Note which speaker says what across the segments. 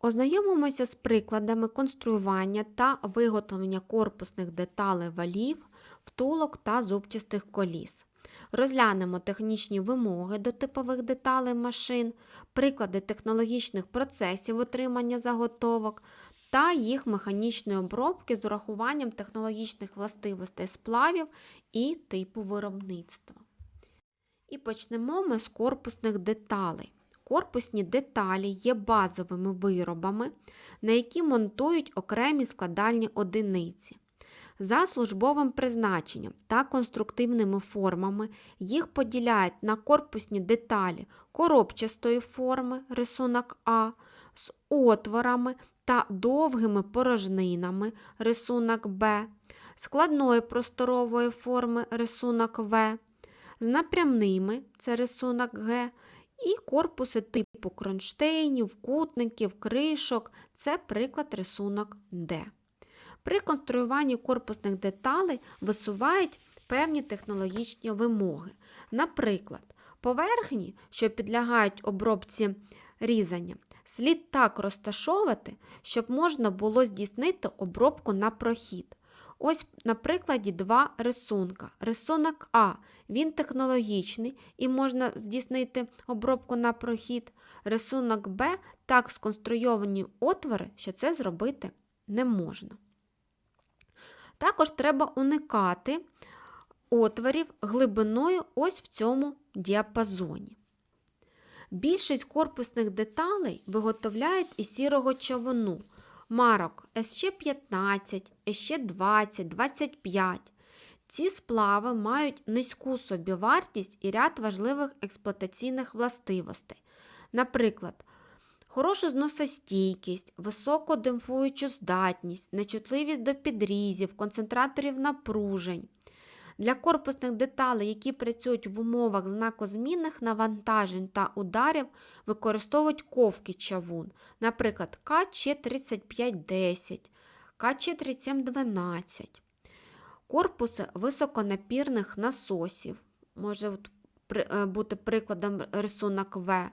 Speaker 1: Ознайомимося з прикладами конструювання та виготовлення корпусних деталей валів, втулок та зубчастих коліс. Розглянемо технічні вимоги до типових деталей машин, приклади технологічних процесів отримання заготовок та їх механічної обробки з урахуванням технологічних властивостей сплавів і типу виробництва. І почнемо ми з корпусних деталей. Корпусні деталі є базовими виробами, на які монтують окремі складальні одиниці. За службовим призначенням та конструктивними формами їх поділяють на корпусні деталі коробчастої форми рисунок А з отворами та довгими порожнинами рисунок Б, складної просторової форми рисунок В, з напрямними це рисунок Г, і корпуси типу кронштейнів, кутників, кришок це приклад рисунок Д. При конструюванні корпусних деталей висувають певні технологічні вимоги. Наприклад, поверхні, що підлягають обробці різання, слід так розташовувати, щоб можна було здійснити обробку на прохід. Ось на прикладі два рисунка. Рисунок А, він технологічний і можна здійснити обробку на прохід. Рисунок Б так сконструйовані отвори, що це зробити не можна. Також треба уникати отворів глибиною ось в цьому діапазоні. Більшість корпусних деталей виготовляють із сірого човуну марок СЩ15, СЩ20, 25. Ці сплави мають низьку собівартість і ряд важливих експлуатаційних властивостей. Наприклад, хорошу зносостійкість, високу демпфуючу здатність, нечутливість до підрізів, концентраторів напружень. Для корпусних деталей, які працюють в умовах знакозмінних навантажень та ударів, використовують ковки чавун, наприклад, КЧ3510, КЧ3712. Корпуси високонапірних насосів, може бути прикладом рисунок В,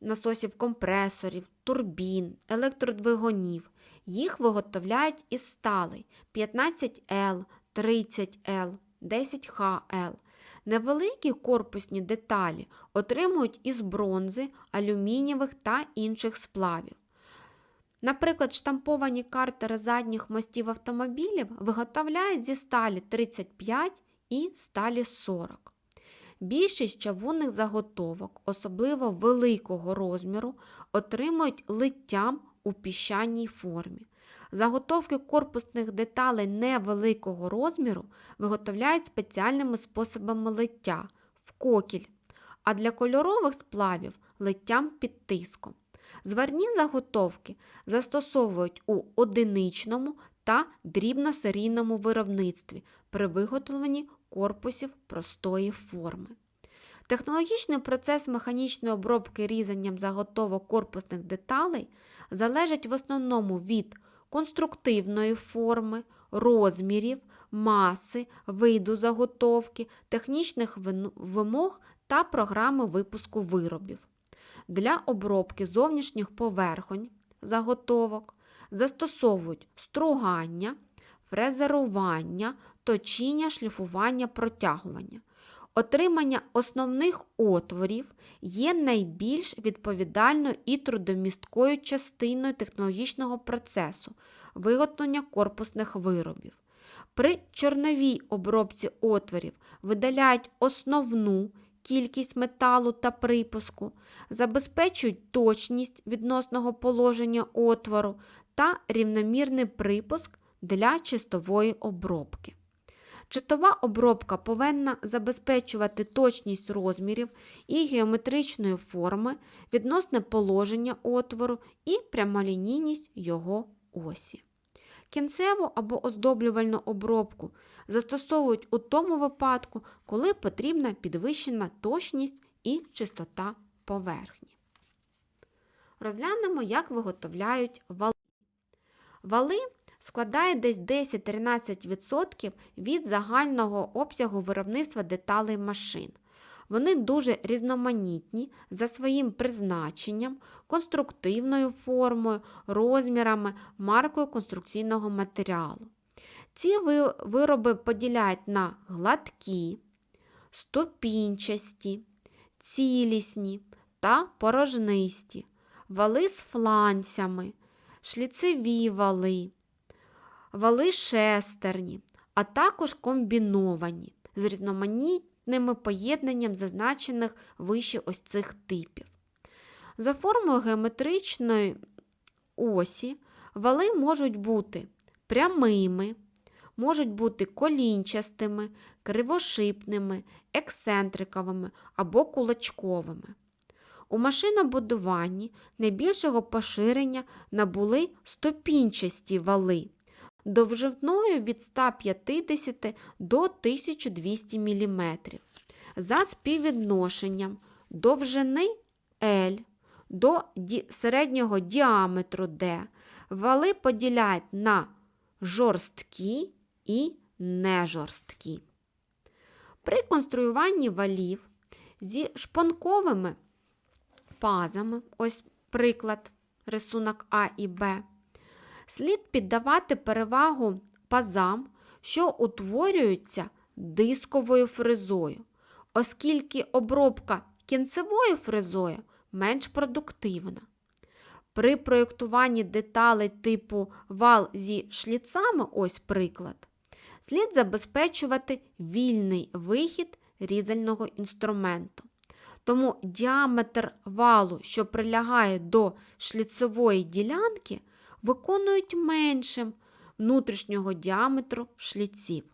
Speaker 1: насосів компресорів, турбін, електродвигунів. Їх виготовляють із сталей 15Л, 30Л, 10ХЛ. Невеликі корпусні деталі отримують із бронзи, алюмінієвих та інших сплавів. Наприклад, штамповані картери задніх мостів автомобілів виготовляють зі сталі 35 і сталі 40. Більшість чавунних заготовок, особливо великого розміру, отримують литтям у піщаній формі. Заготовки корпусних деталей невеликого розміру виготовляють спеціальними способами лиття в кокіль, а для кольорових сплавів литтям під тиском. Зварні заготовки застосовують у одиничному та дрібносерійному виробництві при виготовленні корпусів простої форми. Технологічний процес механічної обробки різанням заготовок корпусних деталей залежить в основному від конструктивної форми, розмірів, маси, виду заготовки, технічних вимог та програми випуску виробів. Для обробки зовнішніх поверхонь заготовок застосовують стругання, фрезерування, точіння, шліфування, протягування. Отримання основних отворів є найбільш відповідальною і трудомісткою частиною технологічного процесу виготовлення корпусних виробів. При чорновій обробці отворів видаляють основну кількість металу та припуску, забезпечують точність відносного положення отвору та рівномірний припуск для чистової обробки. Чистова обробка повинна забезпечувати точність розмірів і геометричної форми, відносне положення отвору і прямолінійність його осі. Кінцеву або оздоблювальну обробку застосовують у тому випадку, коли потрібна підвищена точність і чистота поверхні. Розглянемо, як виготовляють вали. Вали складає десь 10-13% від загального обсягу виробництва деталей машин. Вони дуже різноманітні за своїм призначенням, конструктивною формою, розмірами, маркою конструкційного матеріалу. Ці вироби поділяють на гладкі, ступінчасті, цілісні та порожнисті, вали з фланцями, шліцеві вали, вали шестерні, а також комбіновані з різноманітними поєднанням зазначених вище ось цих типів. За формою геометричної осі вали можуть бути прямими, можуть бути колінчастими, кривошипними, ексцентриковими або кулачковими. У машинобудуванні найбільшого поширення набули ступінчасті вали довжиною від 150 до 1200 мм. За співвідношенням довжини L до середнього діаметру D вали поділяють на жорсткі і нежорсткі. При конструюванні валів зі шпонковими пазами, ось приклад, рисунок А і Б, слід піддавати перевагу пазам, що утворюються дисковою фрезою, оскільки обробка кінцевою фрезою менш продуктивна. При проєктуванні деталей типу вал зі шліцами, ось приклад, слід забезпечувати вільний вихід різального інструменту. Тому діаметр валу, що прилягає до шліцевої ділянки, виконують меншим внутрішнього діаметру шліців.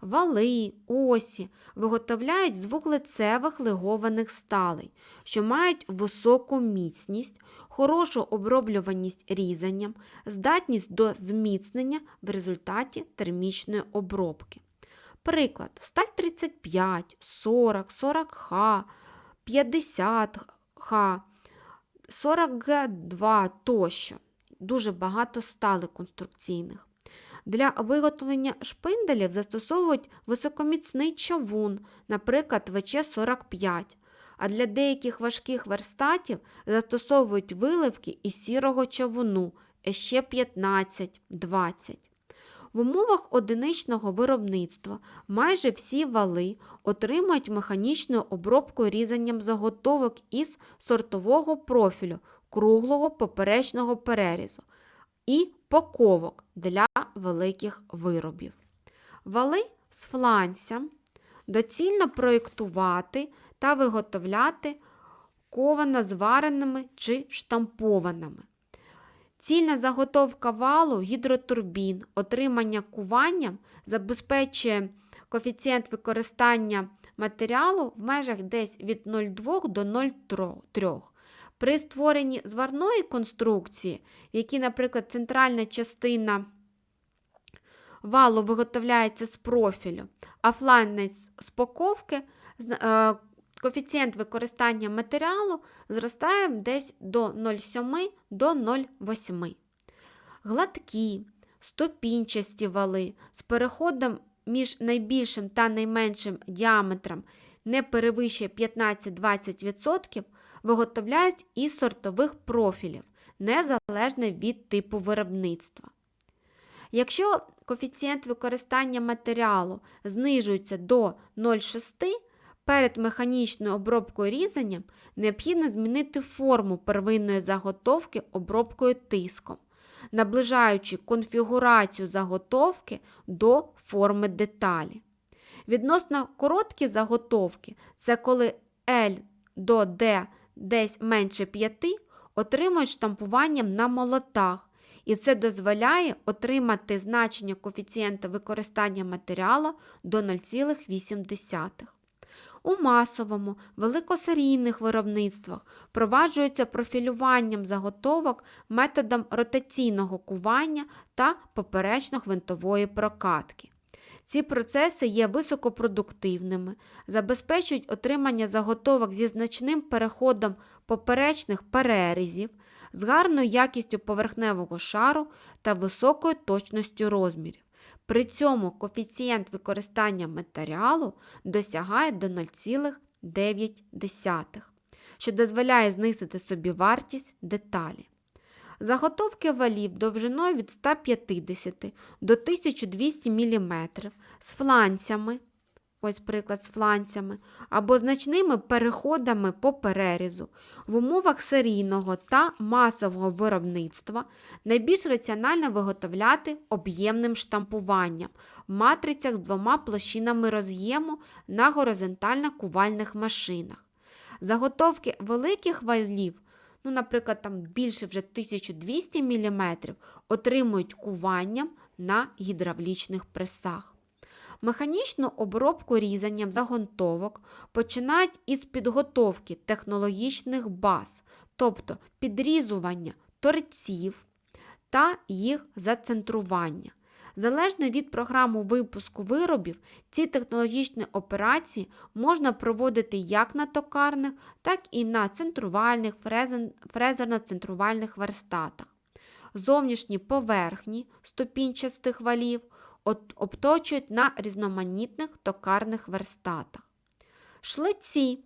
Speaker 1: Вали, осі виготовляють з вуглецевих легованих сталей, що мають високу міцність, хорошу оброблюваність різанням, здатність до зміцнення в результаті термічної обробки. Приклад, сталь 35, 40, 40Х, 50Х, 42 тощо. Дуже багато стали конструкційних. Для виготовлення шпинделів застосовують високоміцний човун, наприклад, ВЧ-45, а для деяких важких верстатів застосовують виливки із сірого човуну СЩ-15-20. В умовах одиничного виробництва майже всі вали отримують механічну обробку різанням заготовок із сортового профілю круглого поперечного перерізу і поковок для великих виробів. Вали з фланцем доцільно проєктувати та виготовляти ковано звареними чи штампованими. Цільна заготовка валу гідротурбін, отримання куванням забезпечує коефіцієнт використання матеріалу в межах десь від 0,2 до 0,3. При створенні зварної конструкції, в якій, наприклад, центральна частина валу виготовляється з профілю, а фланець з поковки, е, коефіцієнт використання матеріалу зростає десь до 0,7 до 0,8. Гладкі, ступінчасті вали з переходом між найбільшим та найменшим діаметром не перевищує 15-20%, виготовляють із сортових профілів, незалежно від типу виробництва. Якщо коефіцієнт використання матеріалу знижується до 0,6, перед механічною обробкою різанням необхідно змінити форму первинної заготовки обробкою тиском, наближаючи конфігурацію заготовки до форми деталі. Відносно короткі заготовки це коли L до D десь менше 5, отримують штампуванням на молотах, і це дозволяє отримати значення коефіцієнта використання матеріалу до 0,8. У масовому, великосерійних виробництвах впроваджується профілюванням заготовок методом ротаційного кування та поперечно-гвинтової прокатки. Ці процеси є високопродуктивними, забезпечують отримання заготовок зі значним переходом поперечних перерізів, з гарною якістю поверхневого шару та високою точністю розмірів. При цьому коефіцієнт використання матеріалу досягає до 0,9, що дозволяє знизити собі вартість деталі. Заготовки валів довжиною від 150 до 1200 мм з фланцями, ось приклад з фланцями, або значними переходами по перерізу. В умовах серійного та масового виробництва найбільш раціонально виготовляти об'ємним штампуванням в матрицях з двома площинами роз'єму на горизонтально-кувальних машинах. Заготовки великих валів ну, наприклад, там більше вже 1200 мм, отримують куванням на гідравлічних пресах. Механічну обробку різанням заготовок починають із підготовки технологічних баз, тобто підрізування торців та їх зацентрування. Залежно від програми випуску виробів, ці технологічні операції можна проводити як на токарних, так і на центрувальних фрезерно-центрувальних верстатах. Зовнішні поверхні ступінчастих валів обточують на різноманітних токарних верстатах. Шлиці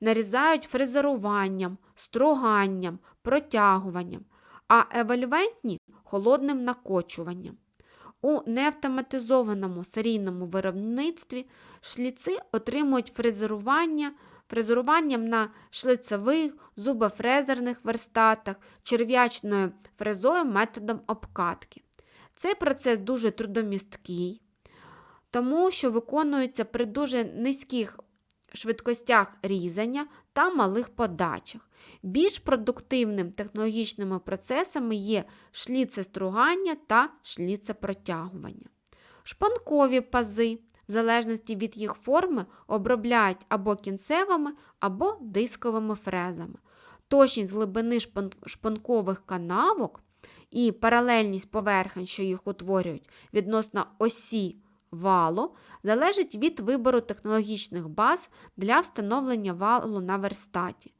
Speaker 1: нарізають фрезеруванням, струганням, протягуванням, а евольвентні холодним накочуванням. У неавтоматизованому серійному виробництві шліци отримують фрезерування, фрезеруванням на шлицевих, зубофрезерних верстатах, черв'ячною фрезою методом обкатки. Цей процес дуже трудомісткий, тому що виконується при дуже низьких швидкостях різання та малих подачах. Більш продуктивним технологічними процесами є шліцестругання та шліцепротягування. Шпанкові пази, в залежності від їх форми, обробляють або кінцевими, або дисковими фрезами. Точність глибини шпанкових канавок і паралельність поверхень, що їх утворюють відносно осі валу, залежить від вибору технологічних баз для встановлення валу на верстаті.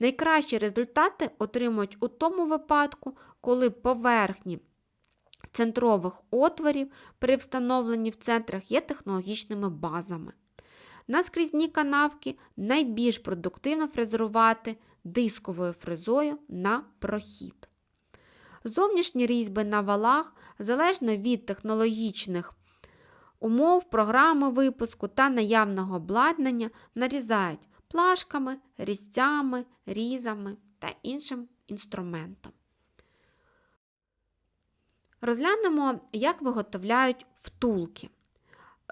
Speaker 1: Найкращі результати отримують у тому випадку, коли поверхні центрових отворів при встановленні в центрах є технологічними базами. Наскрізні канавки найбільш продуктивно фрезерувати дисковою фрезою на прохід. Зовнішні різьби на валах залежно від технологічних умов, програми випуску та наявного обладнання нарізають плашками, різцями, різами та іншим інструментом. Розглянемо, як виготовляють втулки.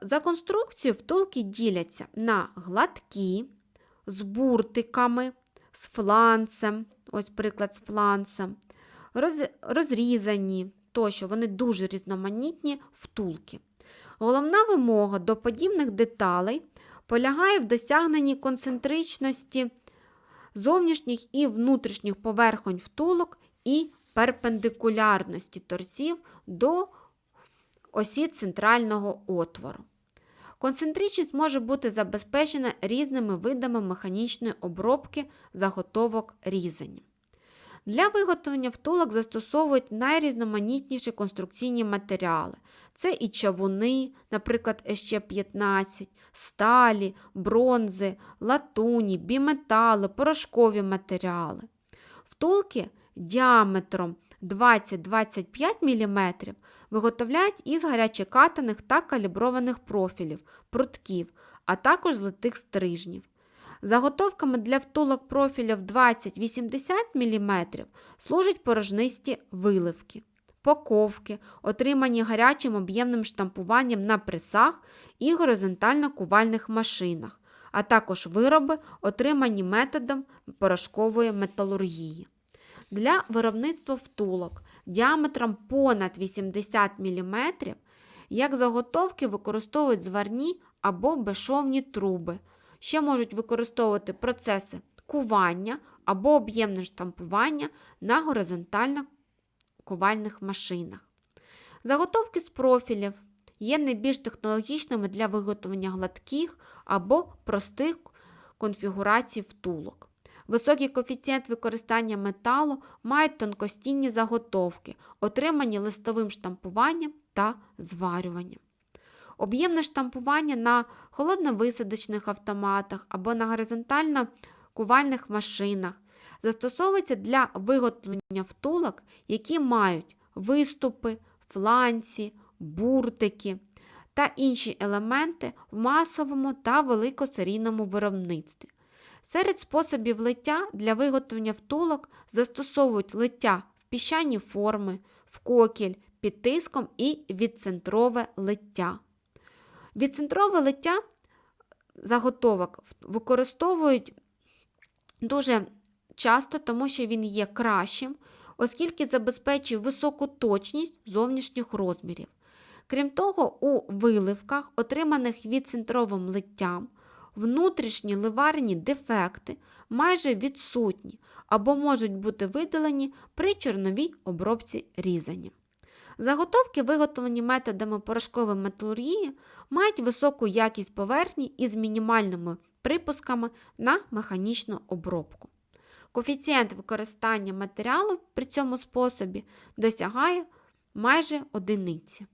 Speaker 1: За конструкцією втулки діляться на гладкі, з буртиками, з фланцем, ось приклад з фланцем, роз, розрізані, тощо вони дуже різноманітні втулки. Головна вимога до подібних деталей полягає в досягненні концентричності зовнішніх і внутрішніх поверхонь втулок і перпендикулярності торців до осі центрального отвору. Концентричність може бути забезпечена різними видами механічної обробки заготовок різання. Для виготовлення втулок застосовують найрізноманітніші конструкційні матеріали. Це і чавуни, наприклад, СЧ-15, сталі, бронзи, латуні, біметали, порошкові матеріали. Втулки діаметром 20-25 мм виготовляють із гарячекатаних та каліброваних профілів, прутків, а також злитих стрижнів. Заготовками для втулок профілів 20-80 мм служать порожнисті виливки, поковки, отримані гарячим об'ємним штампуванням на пресах і горизонтально-кувальних машинах, а також вироби, отримані методом порошкової металургії. Для виробництва втулок діаметром понад 80 мм, як заготовки використовують зварні або безшовні труби. Ще можуть використовувати процеси кування або об'ємне штампування на горизонтально-ковальних машинах. Заготовки з профілів є найбільш технологічними для виготовлення гладких або простих конфігурацій втулок. Високий коефіцієнт використання металу мають тонкостінні заготовки, отримані листовим штампуванням та зварюванням. Об'ємне штампування на холодновисадочних автоматах або на горизонтально кувальних машинах застосовується для виготовлення втулок, які мають виступи, фланці, буртики та інші елементи в масовому та великосерійному виробництві. Серед способів лиття для виготовлення втулок застосовують лиття в піщані форми, в кокіль, під тиском і відцентрове лиття. Відцентрове лиття заготовок використовують дуже часто, тому що він є кращим, оскільки забезпечує високу точність зовнішніх розмірів. Крім того, у виливках, отриманих відцентровим литтям, внутрішні ливарні дефекти майже відсутні або можуть бути видалені при чорновій обробці різання. Заготовки, виготовлені методами порошкової металургії, мають високу якість поверхні із мінімальними припусками на механічну обробку. Коефіцієнт використання матеріалу при цьому способі досягає майже одиниці.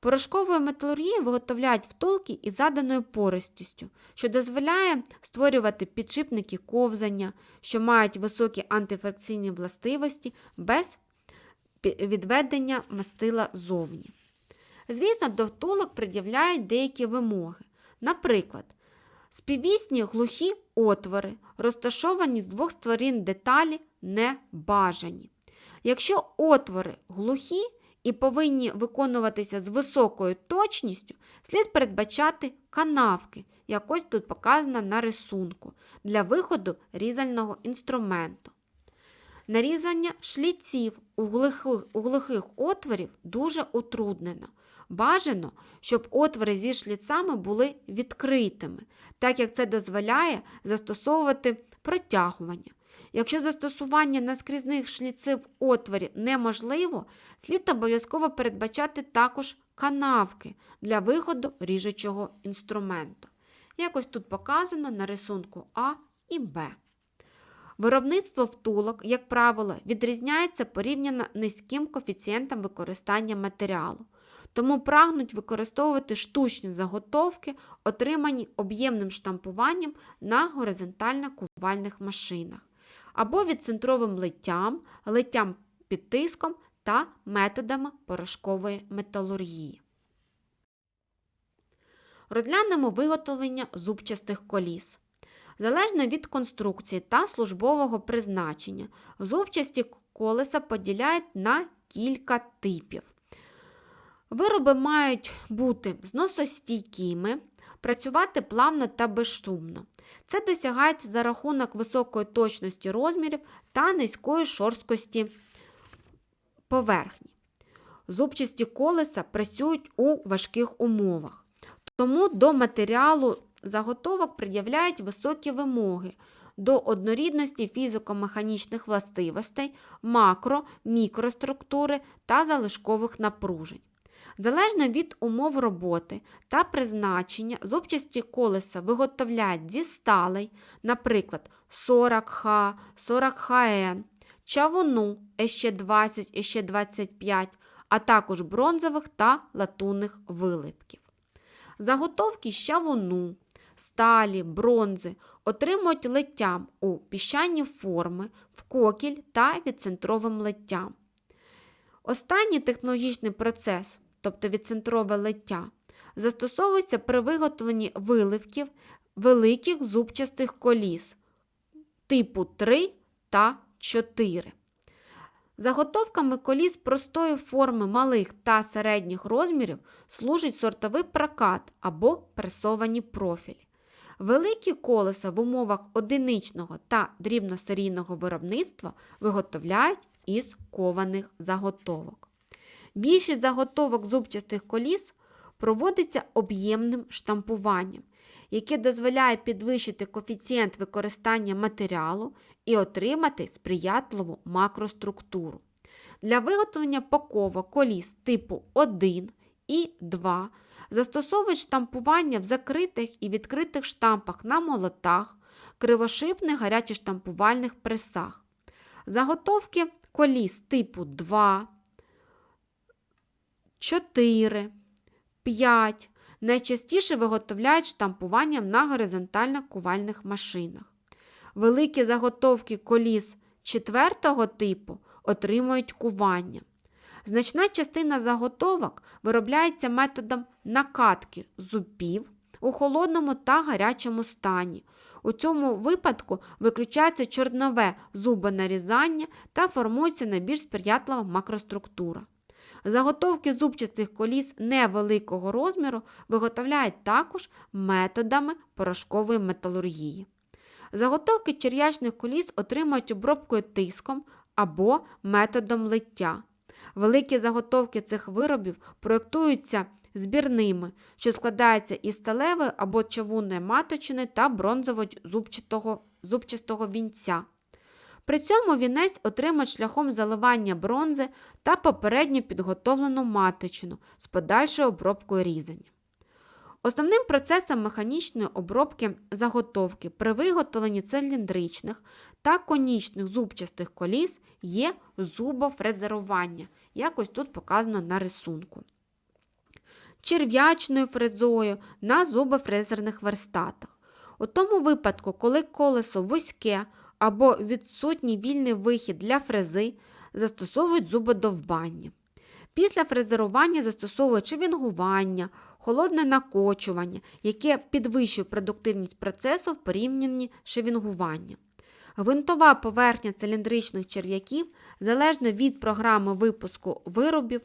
Speaker 1: Порошковою металургією виготовляють втулки із заданою поростістю, що дозволяє створювати підшипники ковзання, що мають високі антифракційні властивості без відведення мастила зовні. Звісно, до пред'являють деякі вимоги. Наприклад, співвісні глухі отвори, розташовані з двох сторін деталі, не бажані. Якщо отвори глухі і повинні виконуватися з високою точністю, слід передбачати канавки, якось тут показано на рисунку, для виходу різального інструменту. Нарізання шліців у глухих, у глухих отворів дуже утруднено. Бажано, щоб отвори зі шліцами були відкритими, так як це дозволяє застосовувати протягування. Якщо застосування наскрізних шліців в отворі неможливо, слід обов'язково передбачати також канавки для виходу ріжучого інструменту. Якось тут показано на рисунку А і Б. Виробництво втулок, як правило, відрізняється порівняно низьким коефіцієнтом використання матеріалу. Тому прагнуть використовувати штучні заготовки, отримані об'ємним штампуванням на горизонтально-кувальних машинах, або відцентровим литтям, литтям під тиском та методами порошкової металургії. Розглянемо виготовлення зубчастих коліс. Залежно від конструкції та службового призначення, зубчасті колеса поділяють на кілька типів. Вироби мають бути зносостійкими, працювати плавно та безшумно. Це досягається за рахунок високої точності розмірів та низької шорсткості поверхні. Зубчасті колеса працюють у важких умовах, тому до матеріалу заготовок пред'являють високі вимоги до однорідності фізико-механічних властивостей, макро, мікроструктури та залишкових напружень. Залежно від умов роботи та призначення, зубчасті колеса виготовляють зі сталей, наприклад, 40Х, 40ХН, чавуну СЩ20, СЩ25, а також бронзових та латунних вилитків. Заготовки з чавуну, сталі, бронзи отримують литтям у піщані форми, в кокіль та відцентровим литтям. Останній технологічний процес, тобто відцентрове лиття, застосовується при виготовленні виливків великих зубчастих коліс типу 3 та 4. Заготовками коліс простої форми малих та середніх розмірів служить сортовий прокат або пресовані профілі. Великі колеса в умовах одиничного та дрібносерійного виробництва виготовляють із кованих заготовок. Більшість заготовок зубчастих коліс проводиться об'ємним штампуванням, яке дозволяє підвищити коефіцієнт використання матеріалу і отримати сприятливу макроструктуру. Для виготовлення паковок коліс типу 1 і 2 застосовують штампування в закритих і відкритих штампах на молотах, кривошипних гарячоштампувальних пресах. Заготовки коліс типу 2, 4, 5 Найчастіше виготовляють штампуванням на горизонтально-кувальних машинах. Великі заготовки коліс четвертого типу отримують кування. Значна частина заготовок виробляється методом накатки зубів у холодному та гарячому стані. У цьому випадку виключається чорнове зубонарізання та формується найбільш сприятлива макроструктура. Заготовки зубчастих коліс невеликого розміру виготовляють також методами порошкової металургії. Заготовки черв'ячних коліс отримують обробкою тиском або методом лиття. Великі заготовки цих виробів проєктуються збірними, що складаються із сталевої або чавунної маточини та бронзово-зубчатого зубчастого вінця. При цьому вінець отримають шляхом заливання бронзи та попередньо підготовлену маточину з подальшою обробкою різання. Основним процесом механічної обробки заготовки при виготовленні циліндричних та конічних зубчастих коліс є зубофрезерування, якось тут показано на рисунку. Черв'ячною фрезою на зубофрезерних верстатах. У тому випадку, коли колесо вузьке або відсутній вільний вихід для фрези, застосовують зубодовбання. Після фрезерування застосовують шевінгування, холодне накочування, яке підвищує продуктивність процесу в порівнянні з шевінгуванням. Гвинтова поверхня циліндричних черв'яків, залежно від програми випуску виробів,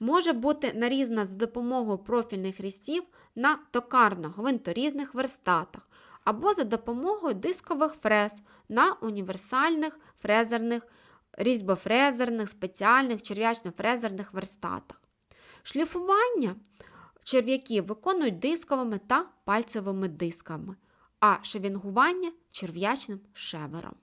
Speaker 1: може бути нарізана за допомогою профільних хрестів на токарно-гвинторізних верстатах або за допомогою дискових фрез на універсальних фрезерних, різьбофрезерних, спеціальних черв'ячно-фрезерних верстатах. Шліфування черв'яків виконують дисковими та пальцевими дисками, а шевінгування черв'ячним шевером.